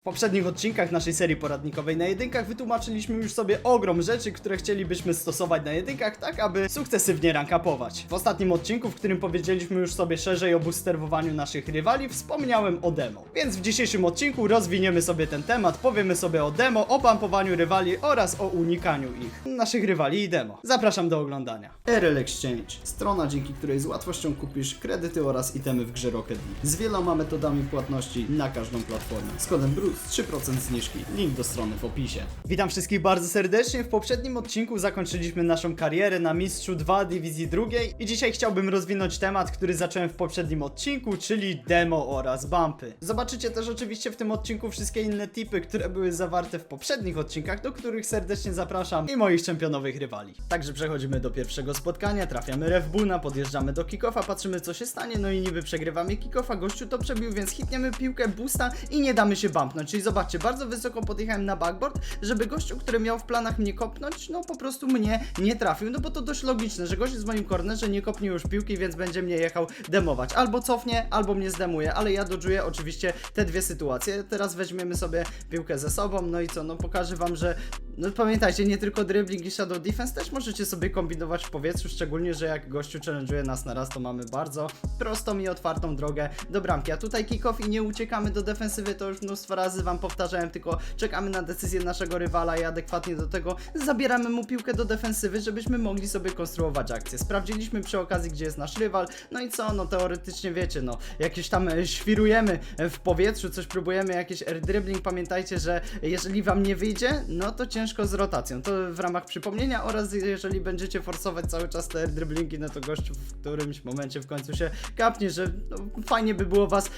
W poprzednich odcinkach naszej serii poradnikowej na jedynkach wytłumaczyliśmy już sobie ogrom rzeczy, które chcielibyśmy stosować na jedynkach, tak aby sukcesywnie rankapować. W ostatnim odcinku, w którym powiedzieliśmy już sobie szerzej o boosterowaniu naszych rywali, wspomniałem o demo. Więc w dzisiejszym odcinku rozwiniemy sobie ten temat, powiemy sobie o demo, o bumpowaniu rywali oraz o unikaniu ich. Naszych rywali i demo. Zapraszam do oglądania. RL Exchange. Strona, dzięki której z łatwością kupisz kredyty oraz itemy w grze Rocket League. Z wieloma metodami płatności na każdą platformę. Z kodem BRUCE 3% zniżki. Link do strony w opisie. Witam wszystkich bardzo serdecznie. W poprzednim odcinku zakończyliśmy naszą karierę na Mistrzu 2 Dywizji drugiej i dzisiaj chciałbym rozwinąć temat, który zacząłem w poprzednim odcinku, czyli demo oraz bumpy. Zobaczycie też oczywiście w tym odcinku wszystkie inne tipy, które były zawarte w poprzednich odcinkach, do których serdecznie zapraszam i moich czempionowych rywali. Także przechodzimy do pierwszego spotkania, trafiamy Refbuna, podjeżdżamy do kickofa, patrzymy co się stanie, no i niby przegrywamy kickofa, gościu to przebił, więc hitniemy piłkę, boosta i nie damy się bumpnąć. Czyli zobaczcie, bardzo wysoko podjechałem na backboard, żeby gościu, który miał w planach mnie kopnąć, no po prostu mnie nie trafił. No bo to dość logiczne, że gość w moim kornerze, nie kopnie już piłki, więc będzie mnie jechał demować. Albo cofnie, albo mnie zdemuje, ale ja dodżuję oczywiście te dwie sytuacje. Teraz weźmiemy sobie piłkę ze sobą, no i co, no pokażę wam, że no pamiętajcie, nie tylko dribbling i shadow defense, też możecie sobie kombinować w powietrzu, szczególnie, że jak gościu challenge'uje nas na raz, to mamy bardzo prostą i otwartą drogę do bramki. A tutaj kick-off i nie uciekamy do defensywy, to już mnóstwo razy wam powtarzałem, tylko czekamy na decyzję naszego rywala i adekwatnie do tego zabieramy mu piłkę do defensywy, żebyśmy mogli sobie konstruować akcję. Sprawdziliśmy przy okazji, gdzie jest nasz rywal, no i co, no teoretycznie wiecie, no jakieś tam e, świrujemy w powietrzu, coś próbujemy, jakieś air dribbling, pamiętajcie, że jeżeli wam nie wyjdzie, no to ciężko z rotacją. To w ramach przypomnienia oraz jeżeli będziecie forsować cały czas te air dribblingi, no to gościu w którymś momencie w końcu się kapnie, że no, fajnie by było was e,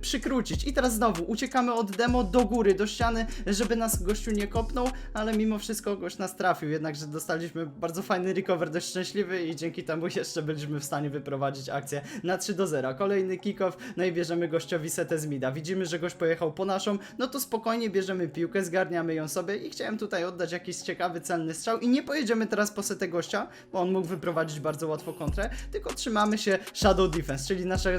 przykrócić. I teraz znowu uciekamy od demo do góry, do ściany, żeby nas gościu nie kopnął, ale mimo wszystko gość nas trafił, jednakże dostaliśmy bardzo fajny recover, dość szczęśliwy i dzięki temu jeszcze byliśmy w stanie wyprowadzić akcję na 3 do 0. Kolejny kickoff, no i bierzemy gościowi setę z mida. Widzimy, że gość pojechał po naszą, no to spokojnie bierzemy piłkę, zgarniamy ją sobie i chciałem tutaj oddać jakiś ciekawy, celny strzał i nie pojedziemy teraz po setę gościa, bo on mógł wyprowadzić bardzo łatwo kontrę, tylko trzymamy się Shadow Defense, czyli nasze,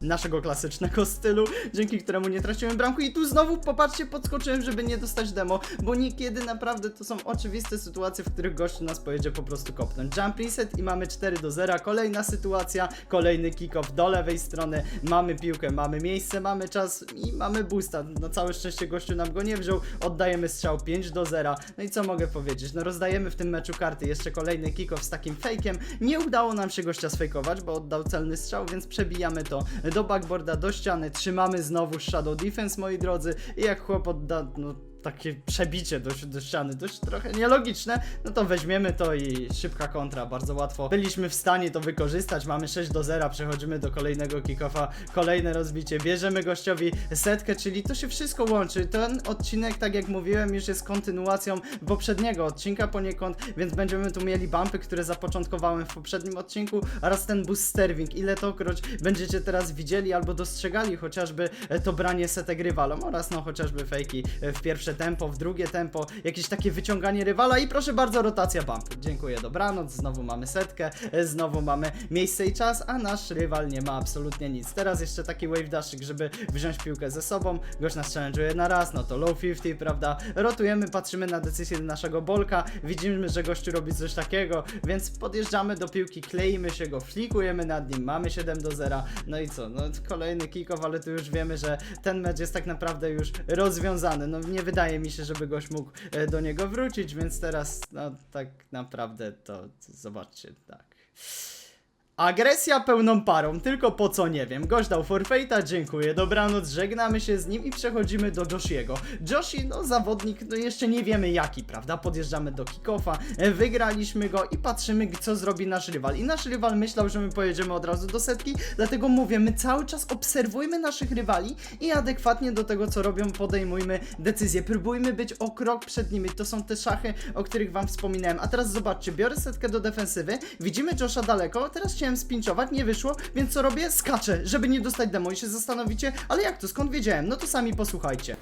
naszego klasycznego stylu, dzięki któremu nie traciłem bramku i tu znowu popatrzcie, podskoczyłem, żeby nie dostać demo, bo niekiedy naprawdę to są oczywiste sytuacje, w których gościu nas pojedzie po prostu kopnąć. Jump reset i mamy 4 do 0, kolejna sytuacja, kolejny kick-off do lewej strony, mamy piłkę, mamy miejsce, mamy czas i mamy boosta. Na całe szczęście gościu nam go nie wziął, oddajemy strzał 5 do 0. No i co mogę powiedzieć? No rozdajemy w tym meczu karty, jeszcze kolejny kick-off z takim fake'iem. Nie udało nam się gościa sfejkować, bo oddał celny strzał, więc przebijamy to do backboarda, do ściany, trzymamy znowu shadow defense, moi drodzy, i jak chłop odda, no takie przebicie do, do ściany, dość trochę nielogiczne, no to weźmiemy to i szybka kontra, bardzo łatwo. Byliśmy w stanie to wykorzystać, mamy 6 do 0, przechodzimy do kolejnego kickoffa, kolejne rozbicie, bierzemy gościowi setkę, czyli to się wszystko łączy. Ten odcinek, tak jak mówiłem, już jest kontynuacją poprzedniego odcinka poniekąd, więc będziemy tu mieli bumpy, które zapoczątkowałem w poprzednim odcinku oraz ten boost sterwing. Ile tokroć będziecie teraz widzieli albo dostrzegali chociażby e, to branie setek rywalom oraz no chociażby fejki e, w pierwsze tempo, w drugie tempo, jakieś takie wyciąganie rywala i proszę bardzo rotacja bumpy. Dziękuję, dobranoc, znowu mamy setkę, e, znowu mamy miejsce i czas, a nasz rywal nie ma absolutnie nic. Teraz jeszcze taki wave daszyk, żeby wziąć piłkę ze sobą, gość nas challenge'uje na raz, no to low 50, prawda? Rotujemy, patrzymy na decyzję naszego bolka, widzimy, że gościu robi coś takiego, więc podjeżdżamy do piłki, kleimy się go, flikujemy nad nim, mamy 7 do 0, no i co? No kolejny kick-off, ale tu już wiemy, że ten mecz jest tak naprawdę już rozwiązany, no nie wydaje mi się, żeby gość mógł e, do niego wrócić, więc teraz no tak naprawdę to zobaczcie, tak. Agresja pełną parą, tylko po co nie wiem. Gość dał forfeita, dziękuję, dobranoc, żegnamy się z nim i przechodzimy do Joshiego. Joshi, no zawodnik, no jeszcze nie wiemy jaki, prawda? Podjeżdżamy do kickoffa, e, wygraliśmy go i patrzymy co zrobi nasz rywal. I nasz rywal myślał, że my pojedziemy od razu do setki, dlatego mówię, my cały czas obserwujmy naszych rywali i adekwatnie do tego co robią podejmujmy decyzje. Próbujmy być o krok przed nimi, to są te szachy, o których wam wspominałem. A teraz zobaczcie, biorę setkę do defensywy, widzimy Josha daleko, teraz chciałem spinczować, nie wyszło, więc co robię? Skaczę, żeby nie dostać demo i się zastanowicie, ale jak to, skąd wiedziałem? No to sami posłuchajcie.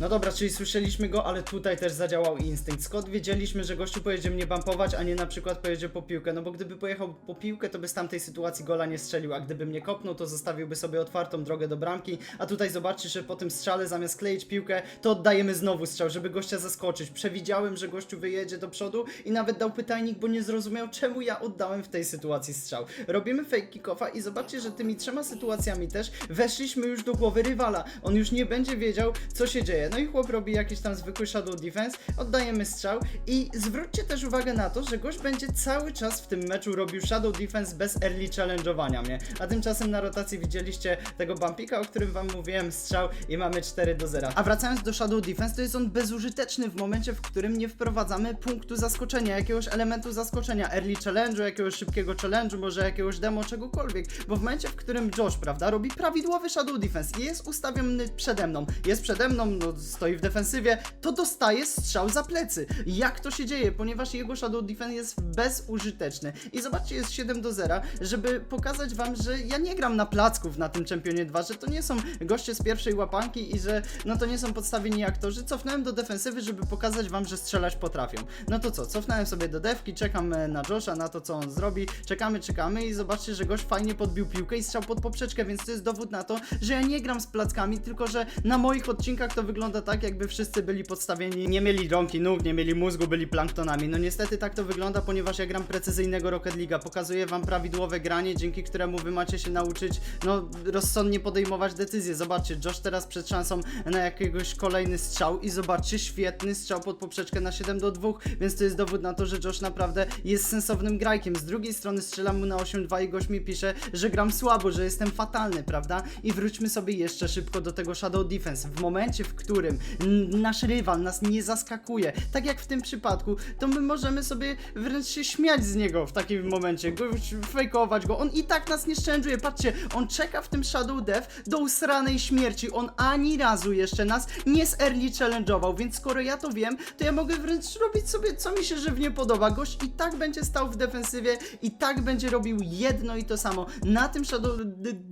No dobra, czyli słyszeliśmy go, ale tutaj też zadziałał instynkt. Skąd wiedzieliśmy, że gościu pojedzie mnie bumpować, a nie na przykład pojedzie po piłkę? No bo gdyby pojechał po piłkę, to by z tamtej sytuacji gola nie strzelił, a gdyby mnie kopnął, to zostawiłby sobie otwartą drogę do bramki, a tutaj zobaczcie, że po tym strzale zamiast kleić piłkę, to oddajemy znowu strzał, żeby gościa zaskoczyć. Przewidziałem, że gościu wyjedzie do przodu i nawet dał pytajnik, bo nie zrozumiał, czemu ja oddałem w tej sytuacji strzał. Robimy fake kickoffa i zobaczcie, że tymi trzema sytuacjami też weszliśmy już do głowy rywala. On już nie będzie wiedział, co się dzieje. No i chłop robi jakiś tam zwykły shadow defense, oddajemy strzał i zwróćcie też uwagę na to, że gość będzie cały czas w tym meczu robił shadow defense bez early challenge'owania mnie. A tymczasem na rotacji widzieliście tego bumpika, o którym wam mówiłem, strzał i mamy 4 do 0. A wracając do shadow defense, to jest on bezużyteczny w momencie, w którym nie wprowadzamy punktu zaskoczenia, jakiegoś elementu zaskoczenia, early challenge'u, jakiegoś szybkiego challenge'u, może jakiegoś demo, czegokolwiek. Bo w momencie, w którym Josh, prawda, robi prawidłowy shadow defense i jest ustawiony przede mną, jest przede mną, no, stoi w defensywie, to dostaje strzał za plecy. Jak to się dzieje? Ponieważ jego shadow defense jest bezużyteczny. I zobaczcie, jest 7 do 0, żeby pokazać wam, że ja nie gram na placków na tym Championie 2, że to nie są goście z pierwszej łapanki i że no to nie są podstawieni aktorzy. Cofnąłem do defensywy, żeby pokazać wam, że strzelać potrafią. No to co, cofnąłem sobie do defki, czekam e, na Josha, na to co on zrobi, czekamy, czekamy i zobaczcie, że gość fajnie podbił piłkę i strzał pod poprzeczkę, więc to jest dowód na to, że ja nie gram z plackami, tylko że na moich odcinkach to wygląda tak, jakby wszyscy byli podstawieni, nie mieli rąk i nóg, nie mieli mózgu, byli planktonami. No niestety tak to wygląda, ponieważ ja gram precyzyjnego Rocket League'a, pokazuję wam prawidłowe granie, dzięki któremu wy macie się nauczyć, no, rozsądnie podejmować decyzje. Zobaczcie, Josh teraz przed szansą na jakiegoś kolejny strzał i zobaczcie, świetny strzał pod poprzeczkę na 7 do 2, więc to jest dowód na to, że Josh naprawdę jest sensownym grajkiem. Z drugiej strony strzelam mu na 8-2 i gość mi pisze, że gram słabo, że jestem fatalny, prawda? I wróćmy sobie jeszcze szybko do tego Shadow Defense. W momencie, w którym n- nasz rywal nas nie zaskakuje, tak jak w tym przypadku, to my możemy sobie wręcz się śmiać z niego w takim momencie, go, fejkować go. On i tak nas nie szczędzuje. Patrzcie, on czeka w tym Shadow Death do usranej śmierci. On ani razu jeszcze nas nie z early challenge'ował, więc skoro ja to wiem, to ja mogę wręcz robić sobie co mi się żywnie podoba. Gość i tak będzie stał w defensywie i tak będzie robił jedno i to samo. Na tym Shadow...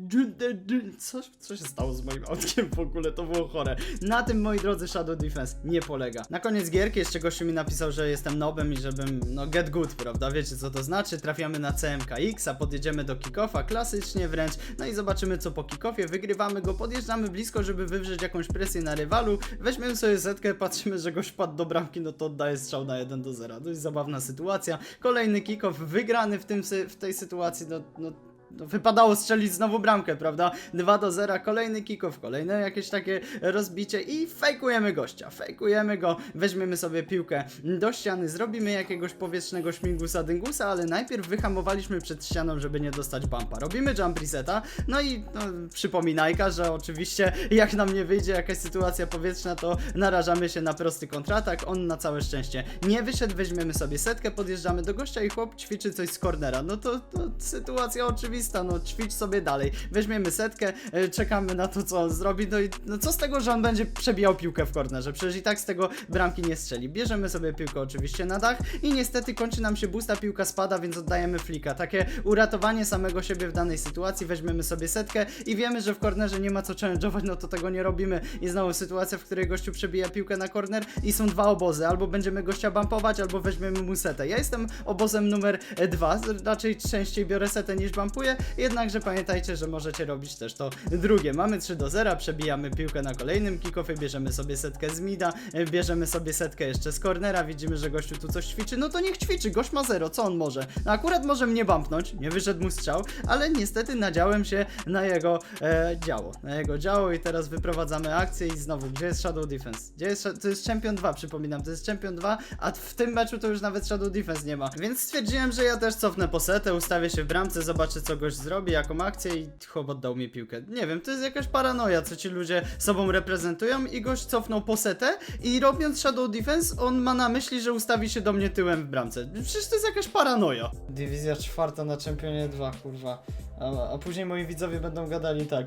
d- Co, się stało z moim autkiem w ogóle? To było chore. Na tym, moi drodzy, Shadow Defense nie polega. Na koniec gierki jeszcze gościu mi napisał, że jestem nobem i żebym, no, get good, prawda? Wiecie co to znaczy? Trafiamy na CMKX, a podjedziemy do kickoffa, klasycznie wręcz, no i zobaczymy co po kickoffie, wygrywamy go, podjeżdżamy blisko, żeby wywrzeć jakąś presję na rywalu, weźmiemy sobie setkę, patrzymy, że gość padł do bramki, no to oddaje strzał na 1 do 0. Dość zabawna sytuacja. Kolejny kickoff wygrany w, tym, w tej sytuacji, no no, wypadało strzelić znowu bramkę, prawda? 2 do 0, kolejny kickoff, kolejne jakieś takie rozbicie i fejkujemy gościa, fejkujemy go, weźmiemy sobie piłkę do ściany, zrobimy jakiegoś powietrznego śmigusa dyngusa, ale najpierw wyhamowaliśmy przed ścianą, żeby nie dostać bumpa. Robimy jump reseta, no i no, przypominajka, że oczywiście jak nam nie wyjdzie jakaś sytuacja powietrzna, to narażamy się na prosty kontratak, on na całe szczęście nie wyszedł, weźmiemy sobie setkę, podjeżdżamy do gościa i chłop ćwiczy coś z cornera. No to, to sytuacja oczywista, no ćwicz sobie dalej. Weźmiemy setkę, e, czekamy na to, co on zrobi, no i no co z tego, że on będzie przebijał piłkę w kornerze? Przecież i tak z tego bramki nie strzeli. Bierzemy sobie piłkę oczywiście na dach i niestety kończy nam się busta, piłka spada, więc oddajemy flika. Takie uratowanie samego siebie w danej sytuacji, weźmiemy sobie setkę i wiemy, że w kornerze nie ma co challenge'ować, no to tego nie robimy. I znowu sytuacja, w której gościu przebija piłkę na korner i są dwa obozy, albo będziemy gościa bumpować, albo weźmiemy mu setę. Ja jestem obozem numer e, dwa, raczej częściej biorę setę niż bumpuję, jednakże pamiętajcie, że możecie robić też to drugie. Mamy 3 do 0, przebijamy piłkę na kolejnym kickoffie, bierzemy sobie setkę z mida, e, bierzemy sobie setkę jeszcze z cornera, widzimy, że gościu tu coś ćwiczy, no to niech ćwiczy, gość ma 0, co on może? No akurat może mnie bumpnąć, nie wyszedł mu strzał, ale niestety nadziałem się na jego e, działo, na jego działo i teraz wyprowadzamy akcję i znowu, gdzie jest Shadow Defense? Gdzie jest, to jest Champion 2, przypominam, to jest Champion 2, a w tym meczu to już nawet Shadow Defense nie ma, więc stwierdziłem, że ja też cofnę po setę, ustawię się w bramce, zobaczę co gość zrobi, jaką akcję i chłop oddał mi piłkę. Nie wiem, to jest jakaś paranoja, co ci ludzie sobą reprezentują i gość cofnął po setę i robiąc Shadow Defense, on ma na myśli, że ustawi się do mnie tyłem w bramce. Przecież to jest jakaś paranoja. Dywizja czwarta na Championie 2, kurwa. A, a później moi widzowie będą gadali tak.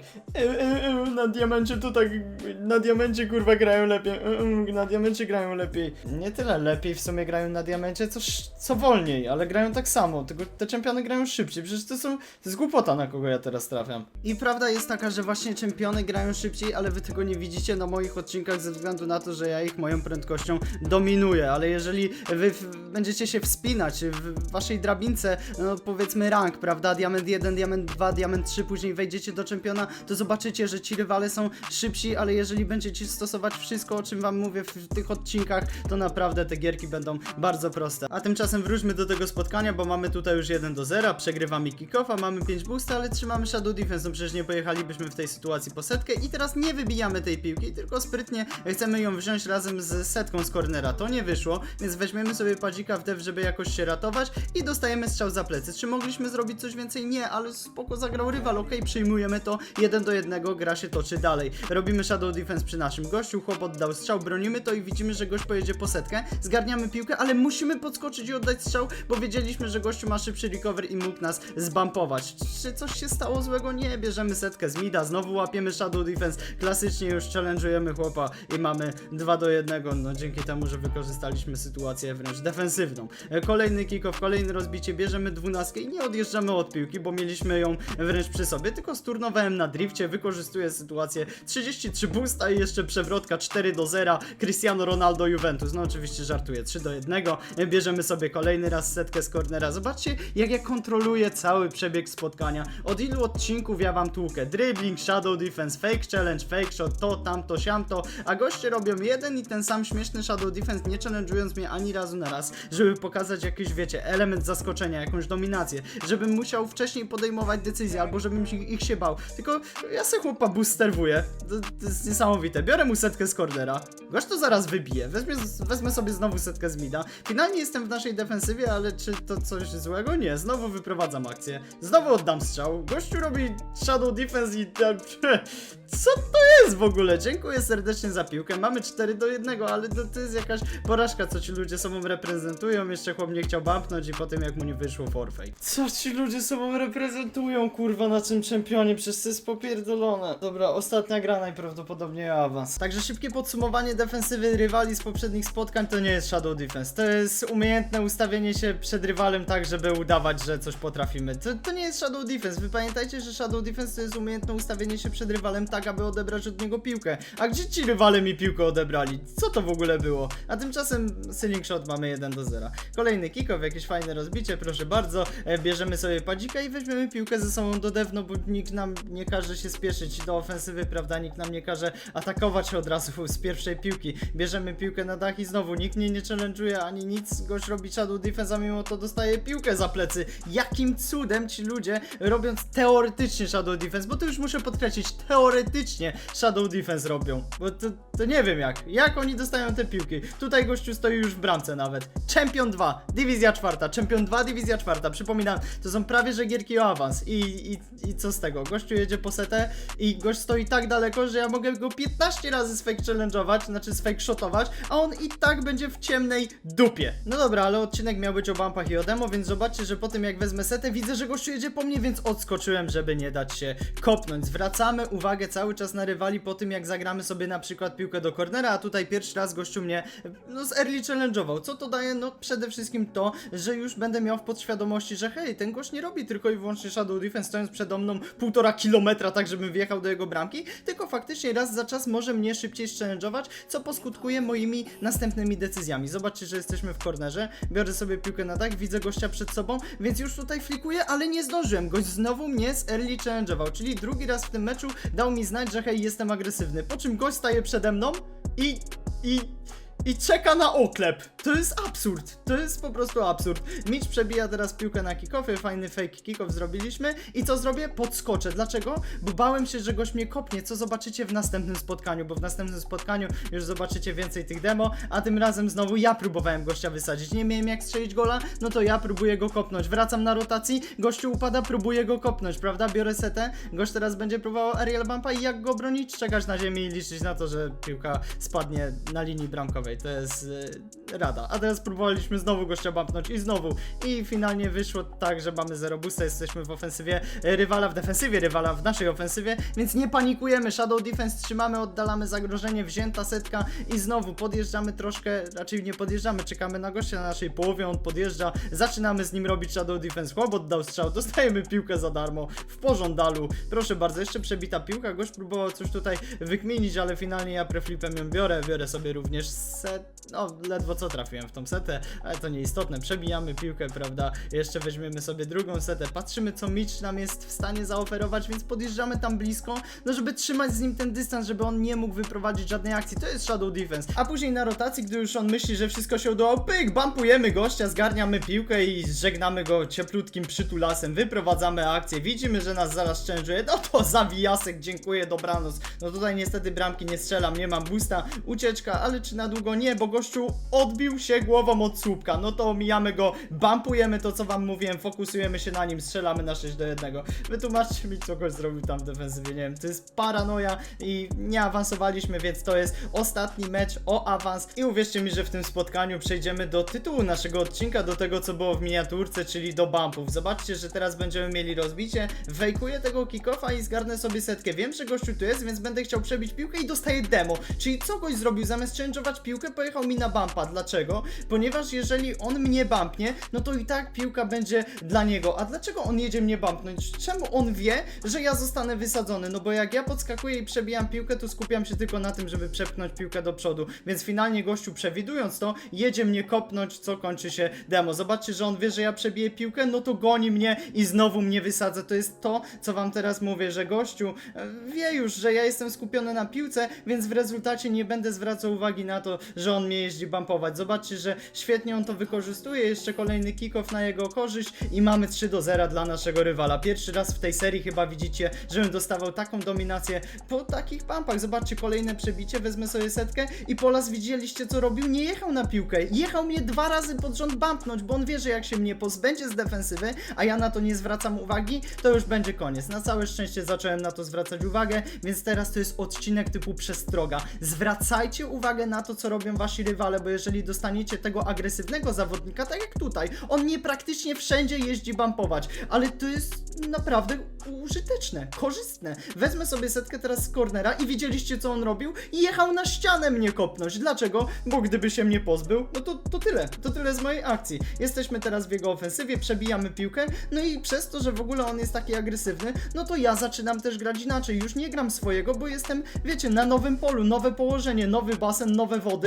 Na diamencie to tak. Na diamencie kurwa grają lepiej. Na diamencie grają lepiej. Nie tyle lepiej w sumie grają na diamencie, co, co wolniej, ale grają tak samo. Tylko te czempiony grają szybciej. Przecież to są. To jest głupota, na kogo ja teraz trafiam. I prawda jest taka, że właśnie czempiony grają szybciej, ale wy tego nie widzicie na moich odcinkach ze względu na to, że ja ich moją prędkością dominuję. Ale jeżeli wy będziecie się wspinać w waszej drabince, no powiedzmy rank, prawda? Diament 1, diament 2, diament 3, później wejdziecie do czempiona, to zobaczycie, że ci rywale są szybsi, ale jeżeli będziecie stosować wszystko, o czym wam mówię w tych odcinkach, to naprawdę te gierki będą bardzo proste. A tymczasem wróćmy do tego spotkania, bo mamy tutaj już 1 do 0, przegrywamy kick-offa, mamy 5 boosta, ale trzymamy Shadow Defense, no przecież nie pojechalibyśmy w tej sytuacji po setkę i teraz nie wybijamy tej piłki, tylko sprytnie chcemy ją wziąć razem z setką z cornera. To nie wyszło, więc weźmiemy sobie padzika w dev, żeby jakoś się ratować i dostajemy strzał za plecy. Czy mogliśmy zrobić coś więcej? Nie, ale spoko zagrał rywal, okej, przyjmujemy to, jeden do jednego, gra się toczy dalej. Robimy Shadow Defense przy naszym gościu, chłop oddał strzał, bronimy to i widzimy, że gość pojedzie po setkę, zgarniamy piłkę, ale musimy podskoczyć i oddać strzał, bo wiedzieliśmy, że gościu ma szybszy recover i mógł nas zbampować. Czy coś się stało złego? Nie, bierzemy setkę z mida, znowu łapiemy Shadow Defense, klasycznie już challenge'ujemy chłopa i mamy 2 do 1, no dzięki temu, że wykorzystaliśmy sytuację wręcz defensywną. E, Kolejny kick-off, kolejne rozbicie, bierzemy dwunastkę i nie odjeżdżamy od piłki, bo mieliśmy ją wręcz przy sobie, tylko sturnowałem na drifcie, wykorzystuję sytuację. 33 boosta i jeszcze przewrotka 4 do 0, Cristiano Ronaldo Juventus, no oczywiście żartuję, 3 do 1, E, bierzemy sobie kolejny raz setkę z cornera, zobaczcie jak ja kontroluję cały przebieg spotkania, od ilu odcinków ja wam tłukę, dribbling, shadow defense, fake challenge, fake shot, to, tamto, siamto, a goście robią jeden i ten sam śmieszny shadow defense, nie challenge'ując mnie ani razu na raz, żeby pokazać jakiś, wiecie, element zaskoczenia, jakąś dominację, żebym musiał wcześniej podejmować decyzje, albo żebym ich, ich się bał. Tylko ja se chłopa boosterwuję. To, to jest niesamowite. Biorę mu setkę z cornera. Gość to zaraz wybije. Wezmę, wezmę sobie znowu setkę z mida. Finalnie jestem w naszej defensywie, ale czy to coś złego? Nie. Znowu wyprowadzam akcję. Znowu oddam strzał. Gościu robi shadow defense i... Co to jest w ogóle? Dziękuję serdecznie za piłkę. Mamy 4 do 1, ale to, to jest jakaś porażka, co ci ludzie sobą reprezentują. Jeszcze chłop nie chciał bumpnąć i potem jak mu nie wyszło forfeit. Co ci ludzie sobą reprezentują, kurwa, na tym czempionie? Przecież to jest popierdolone. Dobra, ostatnia gra najprawdopodobniej awans. Także szybkie podsumowanie defensywy rywali z poprzednich spotkań to nie jest Shadow Defense. To jest umiejętne ustawienie się przed rywalem tak, żeby udawać, że coś potrafimy. To, to nie jest Shadow Defense. Wy pamiętajcie, że Shadow Defense to jest umiejętne ustawienie się przed rywalem tak, aby odebrać od niego piłkę. A gdzie ci rywale mi piłkę odebrali? Co to w ogóle było? A tymczasem Ceiling Shot mamy 1 do 0. Kolejny kickoff, jakieś fajne rozbicie, proszę bardzo. E, bierzemy sobie padzika i weźmiemy piłkę ze sobą do dewno, bo nikt nam nie każe się spieszyć do ofensywy, prawda? Nikt nam nie każe atakować od razu z pierwszej piłki. Bierzemy piłkę na dach i znowu nikt mnie nie challenge'uje ani nic. Gość robi shadow defense, a mimo to dostaje piłkę za plecy. Jakim cudem ci ludzie robiąc teoretycznie shadow defense, bo to już muszę podkreślić, teoretycznie shadow defense robią. Bo to, to nie wiem jak. Jak oni dostają te piłki? Tutaj gościu stoi już w bramce nawet. Champion 2, dywizja czwarta. Champion 2, dywizja czwarta. Przypominam, to są prawie że gierki o awans. I, i, I co z tego? Gościu jedzie po setę i gość stoi tak daleko, że ja mogę go 15 razy z fake challenge'ować, znaczy z fake shotować, a on i tak będzie w ciemnej dupie. No dobra, ale odcinek miał być o bumpach i o demo, więc zobaczcie, że po tym jak wezmę setę, widzę, że gościu jedzie po mnie, więc odskoczyłem, żeby nie dać się kopnąć. Zwracamy uwagę cały czas na rywali po tym, jak zagramy sobie na przykład piłkę do cornera, a tutaj pierwszy raz gościu mnie no z early challenge'ował. Co to daje? No przede wszystkim to, że już będę miał w podświadomości, że hej, ten gość nie robi tylko i wyłącznie shadow defense, stojąc przede mną półtora kilometra, tak żebym wjechał do jego bramki, tylko faktycznie raz za czas może mnie szybciej challenge'ować, co poskutkuje moimi następnymi decyzjami. Zobaczcie, że jesteśmy w cornerze, biorę sobie piłkę na dach, widzę gościa przed sobą, więc już tutaj flikuję, ale nie zdążyłem. Gość znowu mnie z early challenge'ował, czyli drugi raz w tym meczu dał mi znać, że hej, jestem agresywny. Po czym gość staje przede mną i... i... I czeka na oklep. To jest absurd. To jest po prostu absurd. Mitch przebija teraz piłkę na kickoffie. Fajny fake kickoff zrobiliśmy. I co zrobię? Podskoczę. Dlaczego? Bo bałem się, że gość mnie kopnie. Co zobaczycie w następnym spotkaniu? Bo w następnym spotkaniu już zobaczycie więcej tych demo. A tym razem znowu ja próbowałem gościa wysadzić. Nie miałem jak strzelić gola, no to ja próbuję go kopnąć. Wracam na rotacji. Gościu upada, próbuję go kopnąć, prawda? Biorę setę. Gość teraz będzie próbował aerial bumpa i jak go bronić? Czekać na ziemi i liczyć na to, że piłka spadnie na linii bramkowej. Defensywowej, to jest y, rada. A teraz próbowaliśmy znowu gościa bumpnąć i znowu. I finalnie wyszło tak, że mamy 0 boosta, jesteśmy w ofensywie y, rywala, w defensywie rywala, w naszej ofensywie, więc nie panikujemy. Shadow Defense trzymamy, oddalamy zagrożenie, wzięta setka i znowu podjeżdżamy troszkę, raczej nie podjeżdżamy, czekamy na gościa na naszej połowie, on podjeżdża, zaczynamy z nim robić Shadow Defense. Chłop oddał strzał, dostajemy piłkę za darmo w pożądalu. Proszę bardzo, jeszcze przebita piłka, gość próbował coś tutaj wykminić, ale finalnie ja preflipem ją biorę, biorę sobie również set, no ledwo co trafiłem w tą setę, ale to nieistotne, przebijamy piłkę, prawda, jeszcze weźmiemy sobie drugą setę, patrzymy co Mitch nam jest w stanie zaoferować, więc podjeżdżamy tam blisko, no żeby trzymać z nim ten dystans, żeby on nie mógł wyprowadzić żadnej akcji, to jest Shadow Defense, a później na rotacji, gdy już on myśli, że wszystko się udało, pyk, bumpujemy gościa, zgarniamy piłkę i żegnamy go cieplutkim przytulasem, wyprowadzamy akcję, widzimy, że nas zaraz szczężuje, no to zawijasek, dziękuję, dobranoc, no tutaj niestety bramki nie strzelam, nie mam boosta, ucieczka, ale czy na długo nie, bo gościu odbił się głową od słupka, no to omijamy go, bumpujemy to co wam mówiłem, fokusujemy się na nim, strzelamy na 6 do 1. Wytłumaczcie mi co gość zrobił tam w defensywie, nie wiem, to jest paranoja i nie awansowaliśmy, więc to jest ostatni mecz o awans i uwierzcie mi, że w tym spotkaniu przejdziemy do tytułu naszego odcinka, do tego co było w miniaturce, czyli do bumpów. Zobaczcie, że teraz będziemy mieli rozbicie, wejkuję tego kickofa i zgarnę sobie setkę. Wiem, że gościu tu jest, więc będę chciał przebić piłkę i dostaję demo. Czyli co gość zrobił? Zamiast change'ować piłkę, pojechał mi na bumpa. Dlaczego? Ponieważ jeżeli on mnie bumpnie, no to i tak piłka będzie dla niego. A dlaczego on jedzie mnie bumpnąć? Czemu on wie, że ja zostanę wysadzony? No bo jak ja podskakuję i przebijam piłkę, to skupiam się tylko na tym, żeby przepchnąć piłkę do przodu. Więc finalnie gościu przewidując to, jedzie mnie kopnąć, co kończy się demo. Zobaczcie, że on wie, że ja przebiję piłkę, no to goni mnie i znowu mnie wysadza. To jest to, co wam teraz mówię, że gościu e, wie już, że ja jestem skupiony na piłce, więc w rezultacie nie będę zwracał uwagi na to, że on mnie jeździ bumpować. Zobaczcie, że świetnie on to wykorzystuje. Jeszcze kolejny kick-off na jego korzyść i mamy 3 do 0 dla naszego rywala. Pierwszy raz w tej serii chyba widzicie, żebym dostawał taką dominację po takich bumpach. Zobaczcie, kolejne przebicie, wezmę sobie setkę i Polas widzieliście co robił? Nie jechał na piłkę. Jechał mnie dwa razy pod rząd bumpnąć, bo on wie, że jak się mnie pozbędzie z defensywy, a ja na to nie zwracam uwagi, to już będzie koniec. Na całe szczęście zacząłem na to zwracać uwagę, więc teraz to jest odcinek typu przestroga. Zwracajcie uwagę na to, co robią wasi rywale, bo jeżeli dostaniecie tego agresywnego zawodnika, tak jak tutaj, on mnie praktycznie wszędzie jeździ bumpować, ale to jest naprawdę użyteczne, korzystne. Wezmę sobie setkę teraz z cornera i widzieliście, co on robił? Jechał na ścianę mnie kopnąć. Dlaczego? Bo gdyby się mnie pozbył, no to, to tyle. To tyle z mojej akcji. Jesteśmy teraz w jego ofensywie, przebijamy piłkę, no i przez to, że w ogóle on jest taki agresywny, no to ja zaczynam też grać inaczej. Już nie gram swojego, bo jestem, wiecie, na nowym polu, nowe położenie, nowy basen, nowe wody,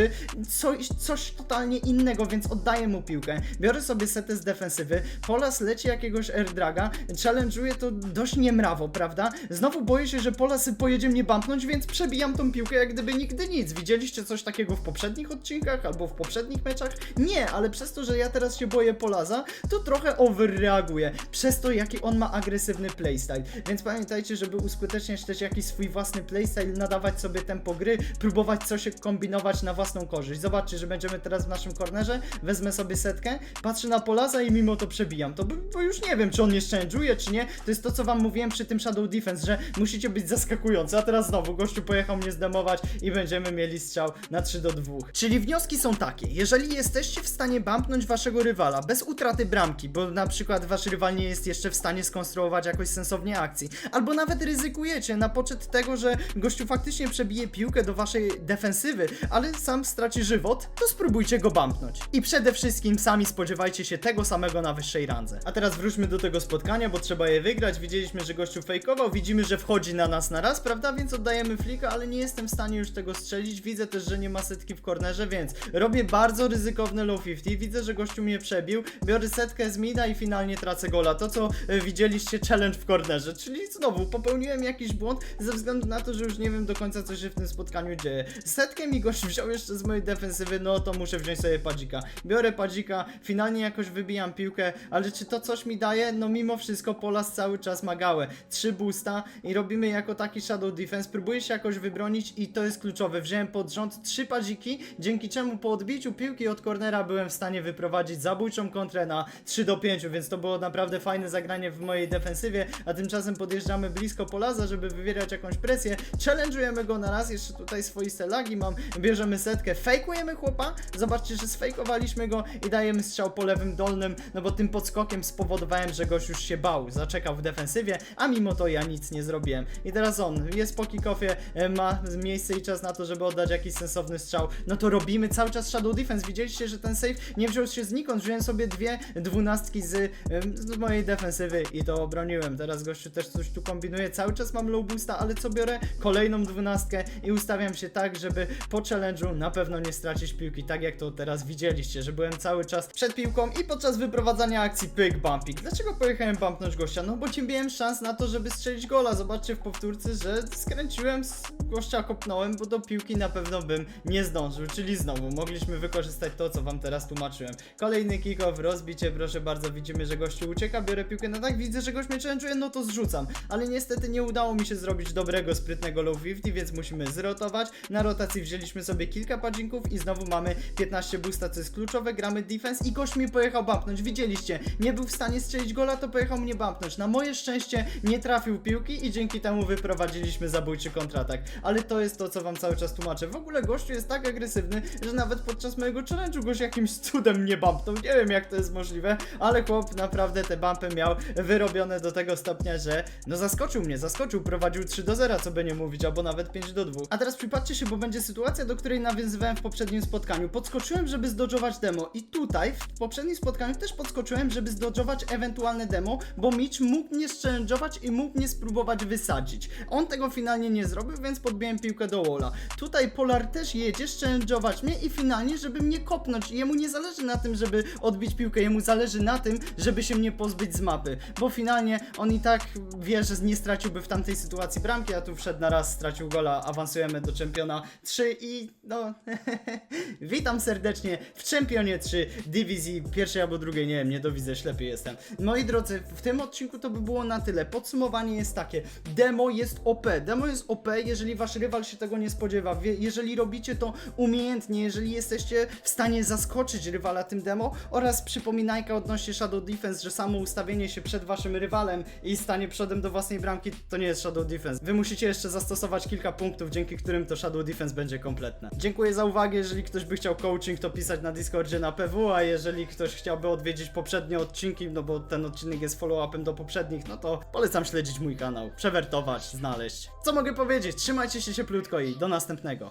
coś, coś totalnie innego, więc oddaję mu piłkę. Biorę sobie setę z defensywy, Polas leci jakiegoś airdraga, challenge'uję to dość niemrawo, prawda? Znowu boję się, że Polas pojedzie mnie bumpnąć, więc przebijam tą piłkę jak gdyby nigdy nic. Widzieliście coś takiego w poprzednich odcinkach albo w poprzednich meczach? Nie, ale przez to, że ja teraz się boję Polaza, to trochę overreaguję. Przez to, jaki on ma agresywny playstyle. Więc pamiętajcie, żeby uskuteczniać też jakiś swój własny playstyle, nadawać sobie tempo gry, próbować coś kombinować na własną korzyść. Zobaczcie, że będziemy teraz w naszym kornerze, wezmę sobie setkę, patrzę na Polaza i mimo to przebijam. To bo- już nie wiem, czy on jeszcze change'uje, czy nie. To jest to, co wam mówiłem przy tym Shadow Defense, że musicie być zaskakujący. A teraz znowu gościu pojechał mnie zdemować i będziemy mieli strzał na 3 do 2. Czyli wnioski są takie. Jeżeli jesteście w stanie bumpnąć waszego rywala bez utraty bramki, bo na przykład wasz rywal nie jest jeszcze w stanie skonstruować jakoś sensownie akcji, albo nawet ryzykujecie na poczet tego, że gościu faktycznie przebije piłkę do waszej defensywy, ale sam straci żywot, to spróbujcie go bumpnąć. I przede wszystkim sami spodziewajcie się tego samego na wyższej randze. A teraz wróćmy do tego spotkania, bo trzeba je wygrać. Widzieliśmy, że gościu fejkował, widzimy, że wchodzi na nas na raz, prawda? Więc oddajemy flika, ale nie jestem w stanie już tego strzelić. Widzę też, że nie ma setki w kornerze, więc robię bardzo ryzykowne low 50. Widzę, że gościu mnie przebił, biorę setkę z mida i finalnie tracę gola. To, co e, widzieliście, challenge w kornerze, czyli znowu popełniłem jakiś błąd ze względu na to, że już nie wiem do końca, co się w tym spotkaniu dzieje. Setkę mi gość wziął jeszcze z mojej defensywy, no to muszę wziąć sobie padzika. Biorę padzika, finalnie jakoś wybijam piłkę, ale czy to coś mi daje? No mimo wszystko Polas cały czas ma gałę. Trzy boosta i robimy jako taki shadow defense. Próbuję się jakoś wybronić i to jest kluczowe. Wziąłem pod rząd trzy padziki, dzięki czemu po odbiciu piłki od cornera byłem w stanie wyprowadzić zabójczą kontrę na 3 do 5, więc to było naprawdę fajne zagranie w mojej defensywie, a tymczasem podjeżdżamy blisko Polaza, żeby wywierać jakąś presję. Challenge'ujemy go na raz, jeszcze tutaj swoiste lagi mam, bierzemy setkę, fejkujemy chłopa, zobaczcie, że sfejkowaliśmy go i dajemy strzał po lewym dolnym, no bo tym podskokiem spowodowałem, że gość już się bał, zaczekał w defensywie, a mimo to ja nic nie zrobiłem. I teraz on jest po kickoffie, e, ma miejsce i czas na to, żeby oddać jakiś sensowny strzał, no to robimy cały czas Shadow Defense. Widzieliście, że ten save nie wziął się znikąd, wziąłem sobie dwie dwunastki z, z mojej defensywy i to obroniłem. Teraz gościu też coś tu kombinuje, cały czas mam low boosta, ale co biorę? Kolejną dwunastkę i ustawiam się tak, żeby po challenge'u na pewno nie stracić piłki, tak jak to teraz widzieliście, że byłem cały czas przed piłką i podczas wyprowadzania akcji pyk bumpik. Dlaczego pojechałem bumpnąć gościa? No bo ci miałem szans na to, żeby strzelić gola. Zobaczcie w powtórce, że skręciłem z gościa, kopnąłem, bo do piłki na pewno bym nie zdążył, czyli znowu mogliśmy wykorzystać to, co wam teraz tłumaczyłem. Kolejny kick-off, rozbicie, proszę bardzo, widzimy, że gościu ucieka, biorę piłkę, no tak, widzę, że gość mnie no to zrzucam. Ale niestety nie udało mi się zrobić dobrego, sprytnego low 50, więc musimy zrotować. Na rotacji wzięliśmy sobie kilka padzinków i znowu mamy 15 boosta, co jest kluczowe, gramy defense i gość mnie pojechał bumpnąć, widzieliście, nie był w stanie strzelić gola, to pojechał mnie bumpnąć. Na moje szczęście nie trafił piłki i dzięki temu wyprowadziliśmy zabójczy kontratak. Ale to jest to, co wam cały czas tłumaczę. W ogóle gościu jest tak agresywny, że nawet podczas mojego challenge'u gość jakimś cudem nie bumpnął. Nie wiem jak to jest możliwe, ale chłop naprawdę te bumpy miał wyrobione do tego stopnia, że no zaskoczył mnie, zaskoczył, prowadził 3 do 0, co by nie mówić, albo nawet 5 do 2. A teraz przypatrzcie się, bo będzie sytuacja, do której nawiązywałem w poprzednim spotkaniu. Podskoczyłem, żeby zdodżować demo i tutaj w poprzednim spotkaniu też podskoczyłem, żeby zdodżować ewentualne demo, bo Mitch mógł mnie challenge'ować i mógł mnie spróbować wysadzić. On tego finalnie nie zrobił, więc podbiłem piłkę do walla. Tutaj Polar też jedzie challenge'ować mnie i finalnie, żeby mnie kopnąć. Jemu nie zależy na tym, żeby odbić piłkę, jemu zależy na tym, żeby się mnie pozbyć z mapy, bo finalnie on i tak wie, że nie straciłby w tamtej sytuacji bramki, a tu wszedł na raz, stracił gola, awansujemy do czempiona 3 i no witam serdecznie w czempionie 3 dywizji pierwszej albo drugiej, nie wiem, nie dowidzę, ślepy jestem. Moi drodzy, w tym odcinku to by było na tyle. Podsumowanie jest takie, demo jest OP, demo jest OP, jeżeli wasz rywal się tego nie spodziewa, jeżeli robicie to umiejętnie, jeżeli jesteście w stanie zaskoczyć rywala tym demo oraz przypominajka odnośnie Shadow Defense, że samo ustawienie się przed waszym rywalem i stanie przodem do własnej bramki to nie jest Shadow Defense. Wy musicie jeszcze zastosować kilka punktów, dzięki którym to Shadow Defense będzie kompletne. Dziękuję za uwagę, jeżeli ktoś by chciał coaching, to pisać na Discordzie na PW, a jeżeli ktoś chciałby odwiedzić poprzednie odcinki, no bo ten odcinek jest follow-upem do poprzednich, no to polecam śledzić mój kanał, przewertować, znaleźć. Co mogę powiedzieć? Trzymajcie się cieplutko i do następnego.